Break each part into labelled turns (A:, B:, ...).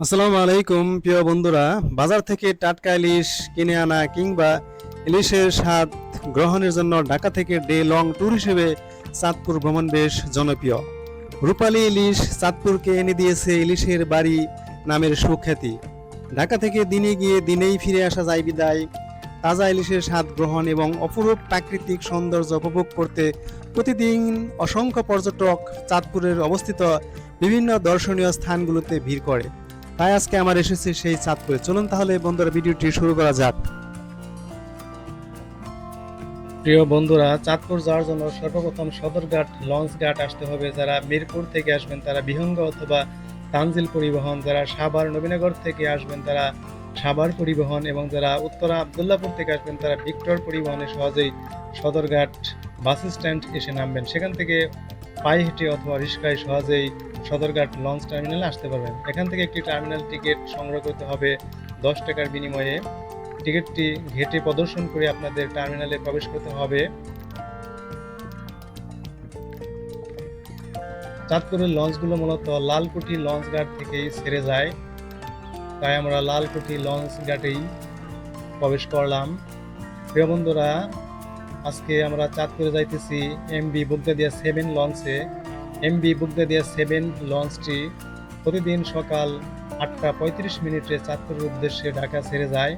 A: আসসালামু আলাইকুম, প্রিয় বন্ধুরা। বাজার থেকে টাটকা ইলিশ কিনে আনা কিংবা ইলিশের স্বাদ গ্রহণের জন্য ঢাকা থেকে ডে লং ট্যুর হিসেবে চাঁদপুর ভ্রমণ বেশ জনপ্রিয়। রূপালী ইলিশ চাঁদপুরকে এনে দিয়েছে ইলিশের বাড়ি নামের সুখ্যাতি। ঢাকা থেকে দিনে গিয়ে দিনেই ফিরে আসা যায় বিদায়। তাজা ইলিশের স্বাদ গ্রহণ এবং অপরূপ প্রাকৃতিক সৌন্দর্য উপভোগ করতে প্রতিদিন অসংখ্য পর্যটক চাঁদপুরের অবস্থিত বিভিন্ন দর্শনীয় স্থানগুলোতে ভিড় করে। তাই আজকে আমার এসেছে সেই চাঁদপুরে। চলুন তাহলে বন্ধুরা, ভিডিওটি শুরু করা যাক। প্রিয় বন্ধুরা, চাঁদপুর যাওয়ার জন্য সর্বপ্রথম সদরঘাট লঞ্চ ঘাট আসতে হবে। যারা মিরপুর থেকে আসবেন, তারা বিহঙ্গ অথবা তানজিল পরিবহন, যারা সাভার, নবীনগর থেকে আসবেন, তারা সাভার পরিবহন এবং যারা উত্তরা, আবদুল্লাপুর থেকে আসবেন, তারা ভিক্টর পরিবহনে সহজেই সদরঘাট বাস স্ট্যান্ড এসে নামবেন। সেখান থেকে পায়ে হেঁটে অথবা রিক্সায় সহজেই সদরঘাট লঞ্চ টার্মিনালে আসতে পারবেন। এখান থেকে একটি টার্মিনাল টিকিট সংগ্রহ করতে হবে দশ টাকার বিনিময়ে। টিকিটটি ঘেটে প্রদর্শন করে আপনাদের টার্মিনালে প্রবেশ করতে হবে। চাঁদপুরের লঞ্চগুলো মূলত লালকুঠি লঞ্চ ঘাট থেকেই ছেড়ে যায়। তাই আমরা লালকুঠি লঞ্চ ঘাটেই প্রবেশ করলাম। প্রিয় বন্ধুরা আজকে আমরা চাঁদপুরে যাইতেছি এমবি বুকদাদিয়া সেভেন লঞ্চে এমবি বুকদাদিয়া সেভেন লঞ্চটি প্রতিদিন সকাল আটটা পঁয়ত্রিশ মিনিটে চাঁদপুরের উদ্দেশ্যে ঢাকা ছেড়ে যায়।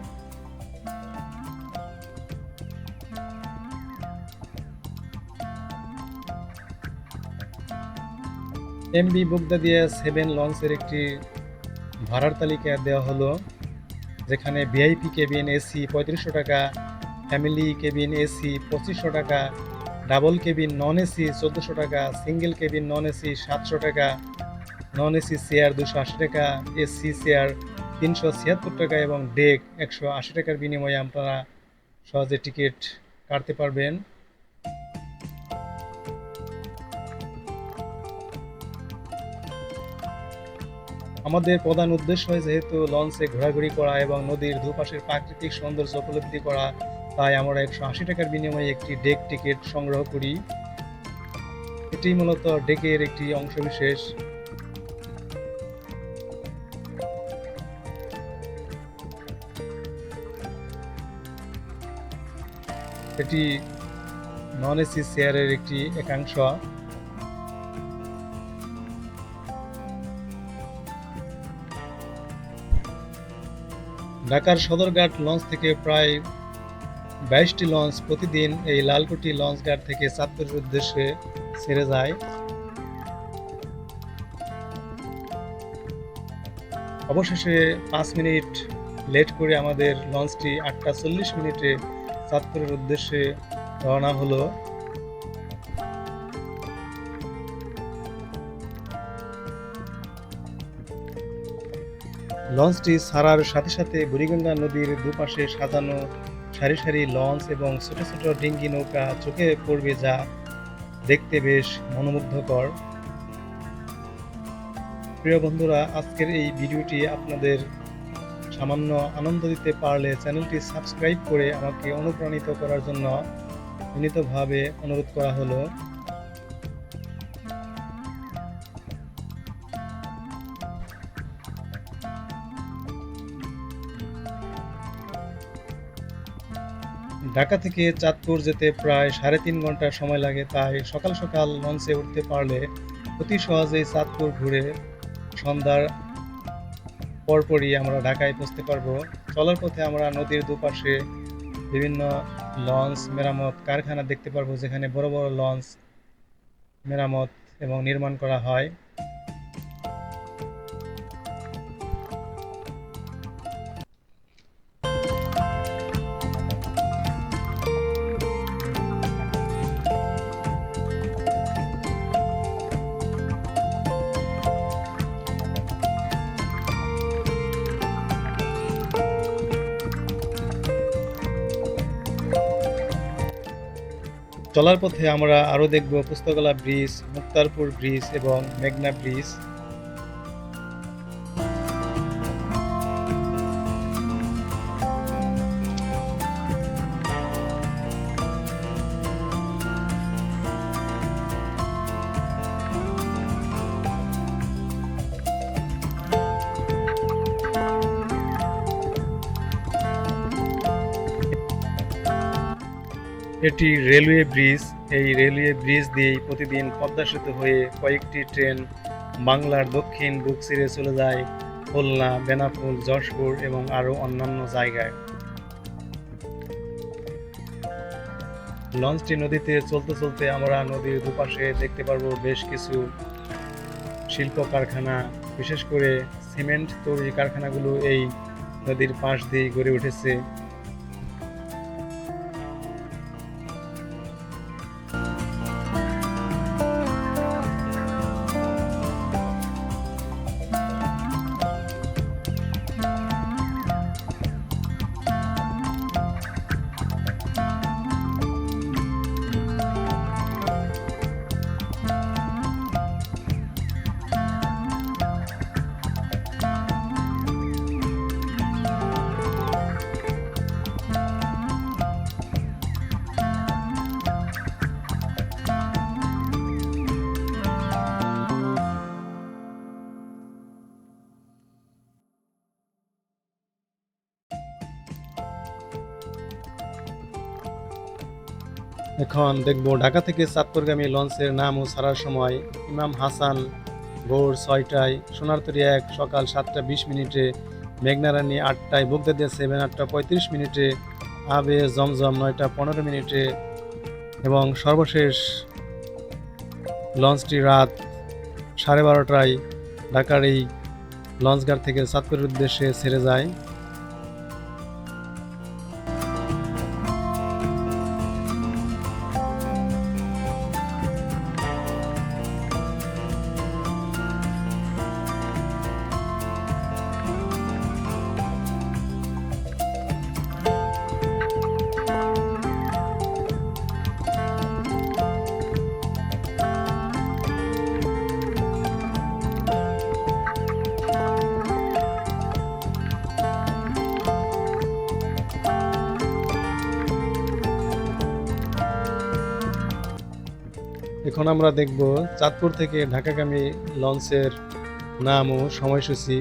A: এমবি বুকদাদিয়া সেভেন লঞ্চের একটি ভাড়ার তালিকা দেওয়া হলো, যেখানে ভিআইপি কেবিন এসি পঁয়ত্রিশশো টাকা ফ্যামিলি কেবিন, এসি পঁচিশশো টাকা, ডাবল কেবিন, নন এসি চোদ্দোশো টাকা, সিঙ্গেল কেবিন, নন এসি সাতশো টাকা, নন এসি চেয়ার দুশো আশি টাকা, এসি চেয়ার তিনশো ছিয়াত্তর টাকা এবং ডেক একশো আশি টাকার বিনিময়ে আপনারা সহজে টিকিট কাটতে পারবেন। আমাদের প্রধান উদ্দেশ্য হয় যেহেতু লঞ্চে ঘোরাঘুরি করা এবং নদীর দুপাশের প্রাকৃতিক সৌন্দর্য উপলব্ধি করা তাই আমরা একশো আশি টাকার বিনিময়ে একটি ডেক টিকিট সংগ্রহ করি। এটি মূলত ডেকের একটি অংশবিশেষ এটি নন এসি চেয়ারের একটি একাংশ। ঢাকার সদরঘাট লঞ্চ থেকে প্রায় বাইশটি লঞ্চ প্রতিদিন এই লালকুটি লঞ্চ ঘাট থেকে চাঁদপুরের উদ্দেশ্যে ছেড়ে যায়। অবশেষে পাঁচ মিনিট লেট করে আমাদের লঞ্চটি আটটা চল্লিশ মিনিটে চাঁদপুরের উদ্দেশ্যে রওনা হলো। লঞ্চটি ছাড়ার সাথে সাথে বুড়িগঙ্গা নদীর দুপাশে সাজানো সারি সারি লঞ্চ এবং ছোট ছোট ডিঙ্গি নৌকা চোখে পড়বে যা দেখতে বেশ মনোমুগ্ধকর। প্রিয় বন্ধুরা, আজকের এই ভিডিওটি আপনাদের সামান্য আনন্দ দিতে পারলে চ্যানেলটি সাবস্ক্রাইব করে আমাকে অনুপ্রাণিত করার জন্য বিনীতভাবে অনুরোধ করা হলো। ঢাকা থেকে চাঁদপুর যেতে প্রায় সাড়ে তিন ঘণ্টা সময় লাগে, তাই সকাল সকাল লঞ্চে উঠতে পারলে অতি সহজেই চাঁদপুর ঘুরে সন্ধ্যার পরপরই আমরা ঢাকায় পৌঁছতে পারব। চলার পথে আমরা নদীর দুপাশে বিভিন্ন লঞ্চ, মেরামত কারখানা দেখতে পারব, যেখানে বড় বড় লঞ্চ, মেরামত এবং নির্মাণ করা হয়। চলার পথে আমরা আরও দেখব পুস্তকলা ব্রিজ মুক্তারপুর ব্রিজ এবং মেঘনা ব্রিজ। এটি রেলওয়ে ব্রিজ। এই রেলওয়ে ব্রিজ দিয়েই প্রতিদিন পদ্মা হয়ে কয়েকটি ট্রেন বাংলার দক্ষিণ বুক ছিঁড়ে চলে যায় খুলনা, বেনাপুল যশপুর এবং আরও অন্যান্য জায়গায়। লঞ্চটি নদীতে চলতে চলতে আমরা নদীর দুপাশে দেখতে পারব বেশ কিছু শিল্প কারখানা বিশেষ করে সিমেন্ট তৈরি কারখানাগুলো এই নদীর পাশ দিয়ে গড়ে উঠেছে। এখন দেখব ঢাকা থেকে চাঁদপুরগামী লঞ্চের নাম ও ছাড়ার সময়। ইমাম হাসান, ভোর ছয়টায় সোনারতরী এক, সকাল সাতটা বিশ মিনিটে মেঘনারানী আটটায় বগদাদিয়া সেভেন আটটা পঁয়ত্রিশ মিনিটে, আবে জমজম নয়টা পনেরো মিনিটে এবং সর্বশেষ লঞ্চটি রাত সাড়ে বারোটায় ঢাকার এই লঞ্চঘাট থেকে চাঁদপুরের উদ্দেশ্যে ছেড়ে যায়। এখন আমরা দেখব চাঁদপুর থেকে ঢাকাগামী লঞ্চের নাম ও সময়সূচি।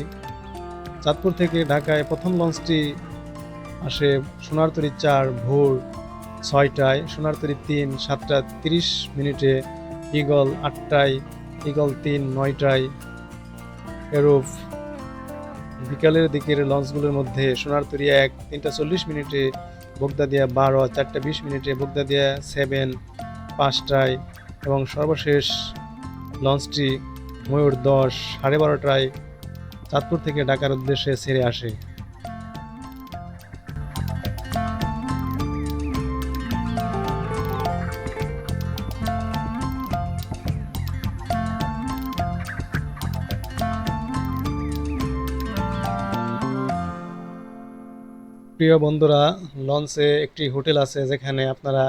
A: চাঁদপুর থেকে ঢাকায় প্রথম লঞ্চটি আসে সোনারতরী চার ভোর ছয়টায়, সোনারতরী তিন সাতটা তিরিশ মিনিটে ইগল আটটায় ইগল তিন নয়টায়। এরূপ বিকালের দিকের লঞ্চগুলোর মধ্যে সোনারতরী এক, তিনটা চল্লিশ মিনিটে, বগদাদিয়া বারো, চারটা বিশ মিনিটে, বগদাদিয়া সেভেন, পাঁচটায় এবং সর্বশেষ লঞ্চটি ময়ূর দশ, সাড়ে বারোটায় চাঁদপুর থেকে ঢাকার উদ্দেশ্যে ছেড়ে আসে। প্রিয় বন্ধুরা, লঞ্চে একটি হোটেল আছে যেখানে আপনারা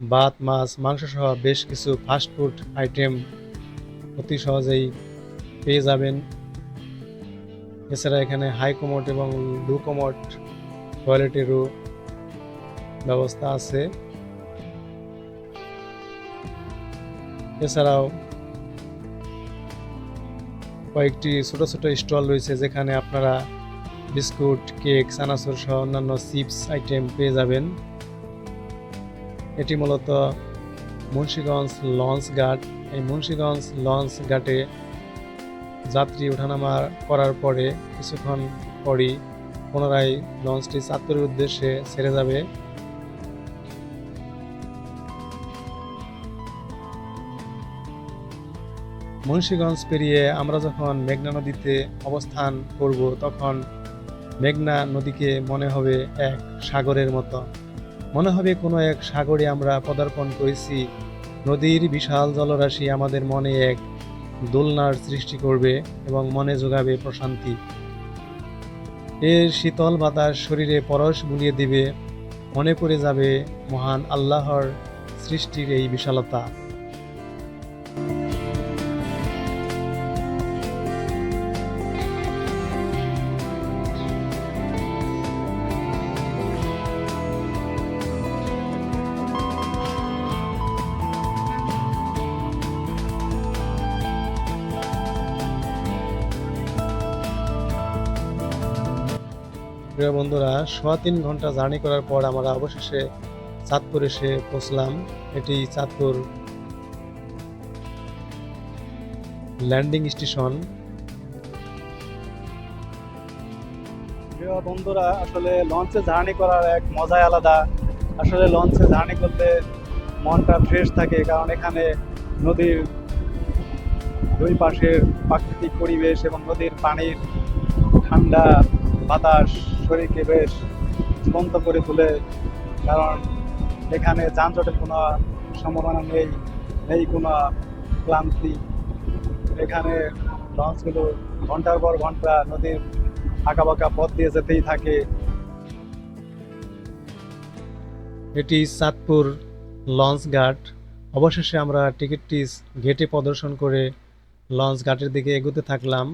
A: ভাত, মাছ, মাংস সহ বেশ কিছু ফাস্ট ফুড আইটেম অতি সহজেই পেয়ে যাবেন। এছাড়া এখানে হাই কমোট এবং লো কমোট টয়লেটেরও ব্যবস্থা আছে। এছাড়াও কয়েকটি ছোট ছোট স্টল রয়েছে যেখানে আপনারা বিস্কুট কেক চানাচুর সহ অন্যান্য চিপস আইটেম পেয়ে যাবেন। এটি মূলত মুন্সীগঞ্জ লঞ্চ ঘাট। এই মুন্সীগঞ্জ লঞ্চ ঘাটে যাত্রী ওঠানামা করার পরে কিছুক্ষণ পরই পুনরায় লঞ্চটি চাঁদপুরের উদ্দেশ্যে ছেড়ে যাবে। মুন্সীগঞ্জ পেরিয়ে আমরা যখন মেঘনা নদীতে অবস্থান করব, তখন মেঘনা নদীকে মনে হবে এক সাগরের মতো। মনে হবে কোনো এক সাগরে আমরা পদার্পণ করেছি। নদীর বিশাল জলরাশি আমাদের মনে এক দোলনার সৃষ্টি করবে এবং মনে যোগাবে প্রশান্তি। এর শীতল বাতাস শরীরে পরশ বুলিয়ে দিবে, মনে পড়ে যাবে মহান আল্লাহর সৃষ্টির এই বিশালতা। প্রিয় বন্ধুরা, সোয়া তিন ঘণ্টা জার্নি করার পর আমরা অবশেষে চাঁদপুর এসে পৌঁছলাম। এটি চাঁদপুর ল্যান্ডিং স্টেশন। প্রিয় বন্ধুরা, আসলে লঞ্চে জার্নি করার এক মজাই আলাদা। আসলে লঞ্চে জার্নি করতে মনটা ফ্রেশ থাকে, কারণ এখানে নদীর দুই পাশের প্রাকৃতিক পরিবেশ এবং নদীর পানির ঠান্ডা বাতাস শরীরকে বেশ জীবন্ত করে তোলে, কারণ এখানে যানজটের কোনো সম্ভাবনা নেই নেই কোনো ক্লান্তি। এখানে লঞ্চগুলো ঘণ্টার পর ঘণ্টা নদীর আঁকা বাঁকা পথ দিয়ে যেতেই থাকে। এটি চাঁদপুর লঞ্চ ঘাট। অবশেষে আমরা টিকিটটি গেটে প্রদর্শন করে লঞ্চ ঘাটের দিকে এগোতে থাকলাম।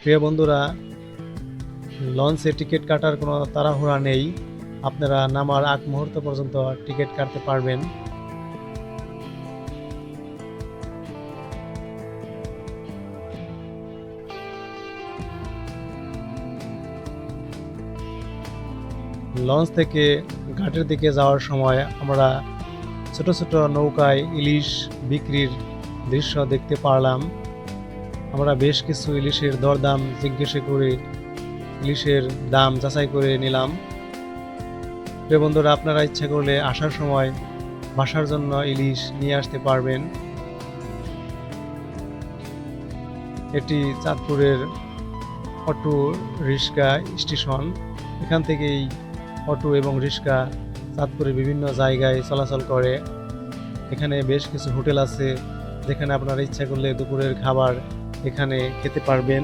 A: প্রিয় বন্ধুরা লঞ্চে টিকিট কাটার কোনো তাড়াহুড়া নেই। আপনারা নামার আগ মুহূর্ত পর্যন্ত টিকিট কাটতে পারবেন। লঞ্চ থেকে ঘাটের দিকে যাওয়ার সময় আমরা ছোট ছোট নৌকায় ইলিশ বিক্রির দৃশ্য দেখতে পারলাম। আমরা বেশ কিছু ইলিশের দরদাম জিজ্ঞেস করে ইলিশের দাম যাচাই করে নিলাম। প্রিয় বন্ধুরা, আপনারা ইচ্ছা করলে আসার সময় বাসার জন্য ইলিশ নিয়ে আসতে পারবেন। এটি চাঁদপুরের অটো রিক্সা স্টেশন। এখান থেকেই অটো এবং রিক্সা চাঁদপুরের বিভিন্ন জায়গায় চলাচল করে। এখানে বেশ কিছু হোটেল আছে, যেখানে আপনারা ইচ্ছা করলে দুপুরের খাবার এখানে খেতে পারবেন।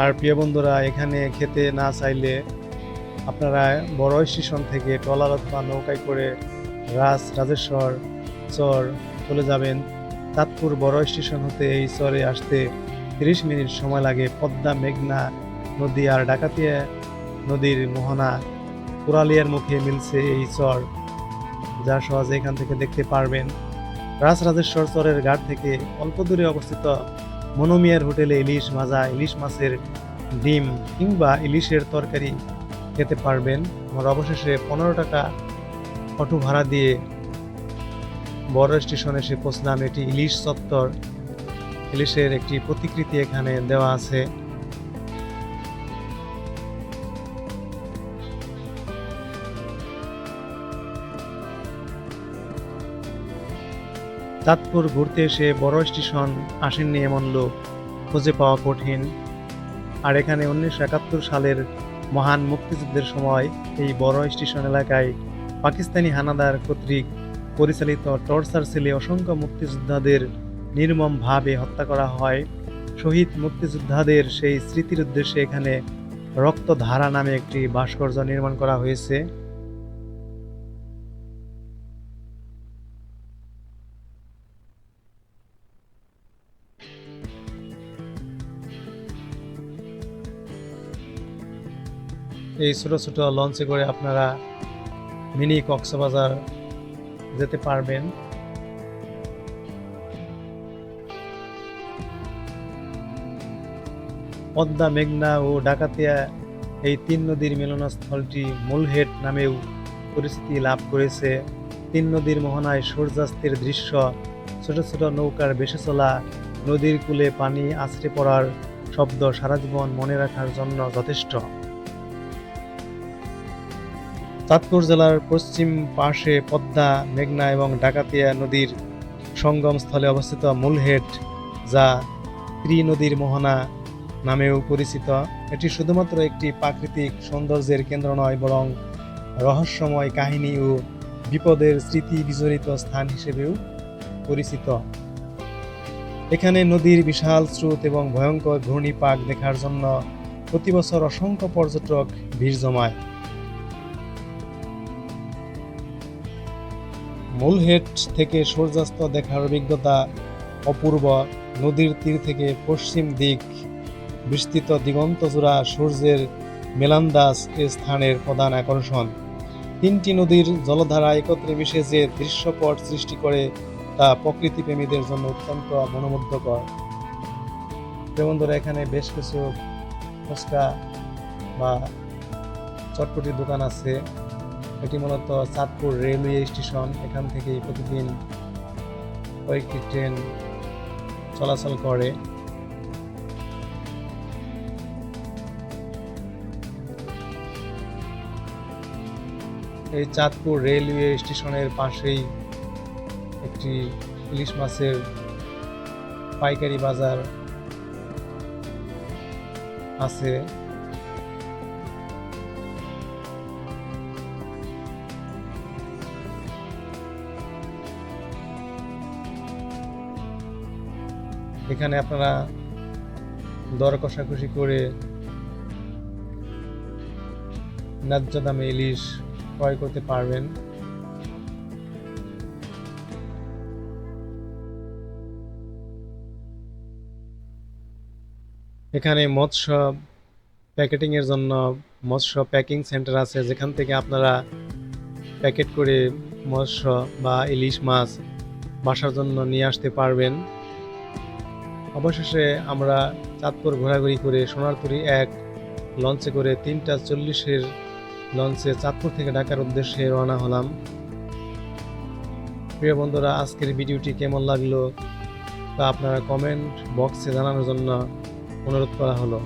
A: আর প্রিয় বন্ধুরা, এখানে খেতে না চাইলে আপনারা বড় স্টেশন থেকে ট্রলার অথবা নৌকায় করে রাজ, রাজেশ্বর, চর চলে যাবেন। চাঁদপুর বড় স্টেশন হতে এই চরে আসতে তিরিশ মিনিট সময় লাগে পদ্মা, মেঘনা নদী আর ডাকাতিয়া নদীর মোহনা। কুরালিয়ার মুখে মিলছে এই চর, যা সহজে এখান থেকে দেখতে পারবেন। রাজরাজেশ্বর চরের ঘাট থেকে অল্প দূরে অবস্থিত মনোমিয়ার হোটেলে ইলিশ ভাজা ইলিশ মাছের ডিম কিংবা ইলিশের তরকারি খেতে পারবেন। আমার অবশেষে পনেরো টাকা অটো ভাড়া দিয়ে বড় স্টেশনে এসে পৌঁছলাম। এটি ইলিশ চত্বর। ইলিশের একটি প্রতিকৃতি এখানে দেওয়া আছে। চাঁদপুর ঘুরতে এসে বড় স্টেশন আসেননি এমন লোক। খুঁজে পাওয়া কঠিন। আর এখানে উনিশশো একাত্তর সালের মহান মুক্তিযুদ্ধের সময় এই বড় স্টেশন এলাকায় পাকিস্তানি হানাদার কর্তৃক পরিচালিত টর্চার সেলে অসংখ্য মুক্তিযোদ্ধাদের নির্মমভাবে হত্যা করা হয়। শহীদ মুক্তিযোদ্ধাদের সেই স্মৃতির উদ্দেশ্যে এখানে রক্তধারা নামে একটি ভাস্কর্য নির্মাণ করা হয়েছে। এই ছোট ছোট লঞ্চে করে আপনারা মিনি কক্সবাজার যেতে পারবেন। পদ্মা, মেঘনা ও ডাকাতিয়া এই তিন নদীর মিলনস্থলটি মূলহেট নামেও পরিচিতি লাভ করেছে। তিন নদীর মোহনায় সূর্যাস্তের দৃশ্য, ছোট ছোট নৌকার বেসে চলা, নদীর কূলে পানি আছড়ে পড়ার শব্দ সারা জীবন মনে রাখার জন্য যথেষ্ট। চাঁদপুর জেলার পশ্চিম পাশে পদ্মা, মেঘনা এবং ডাকাতিয়া নদীর সঙ্গম স্থলে অবস্থিত মূলহেট, যা ত্রি নদীর মোহনা নামেও পরিচিত। এটি শুধুমাত্র একটি প্রাকৃতিক সৌন্দর্যের কেন্দ্র নয়, বরং রহস্যময় কাহিনী ও বিপদের স্মৃতি বিজড়িত স্থান হিসেবেও পরিচিত। এখানে নদীর বিশাল স্রোত এবং ভয়ঙ্কর ঘূর্ণিপাক দেখার জন্য প্রতি বছর অসংখ্য পর্যটক ভিড় জমায়। মূলহেট থেকে সূর্যাস্ত দেখার অভিজ্ঞতা অপূর্ব। নদীর তীর থেকে পশ্চিম দিক বিস্তৃত দিগন্ত জোড়া সূর্যের মেলান্দাস এ স্থানের প্রধান আকর্ষণ। তিনটি নদীর জলধারা একত্রে মিশে যে দৃশ্যপট সৃষ্টি করে তা প্রকৃতিপ্রেমীদের জন্য অত্যন্ত মনোমুগ্ধকর। প্রিয় বন্ধুরা, এখানে বেশ কিছু ফুচকা বা চটপটির দোকান আছে। এটি মূলত চাঁদপুর রেলওয়ে স্টেশন। এখান থেকে প্রতিদিন কয়েকটি ট্রেন চলাচল করে। এই চাঁদপুর রেলওয়ে স্টেশনের পাশেই একটি ইলিশ মাছের পাইকারি বাজার আছে। এখানে আপনারা দর কষাকষি করে ন্যায্য দামে ইলিশ ক্রয় করতে পারবেন। এখানে মৎস্য প্যাকেটিং এর জন্য মৎস্য প্যাকিং সেন্টার আছে, যেখান থেকে আপনারা প্যাকেট করে মৎস্য বা ইলিশ মাছ বাসার জন্য নিয়ে আসতে পারবেন। অবশেষে আমরা চাঁদপুর ঘোরাঘুরি করে সোনারপুরি এক লঞ্চে করে তিনটা চল্লিশের লঞ্চে চাঁদপুর থেকে ঢাকার উদ্দেশ্যে রওনা হলাম। প্রিয় বন্ধুরা, আজকের ভিডিওটি কেমন লাগল তা আপনারা কমেন্ট বক্সে জানানোর জন্য অনুরোধ করা হলো।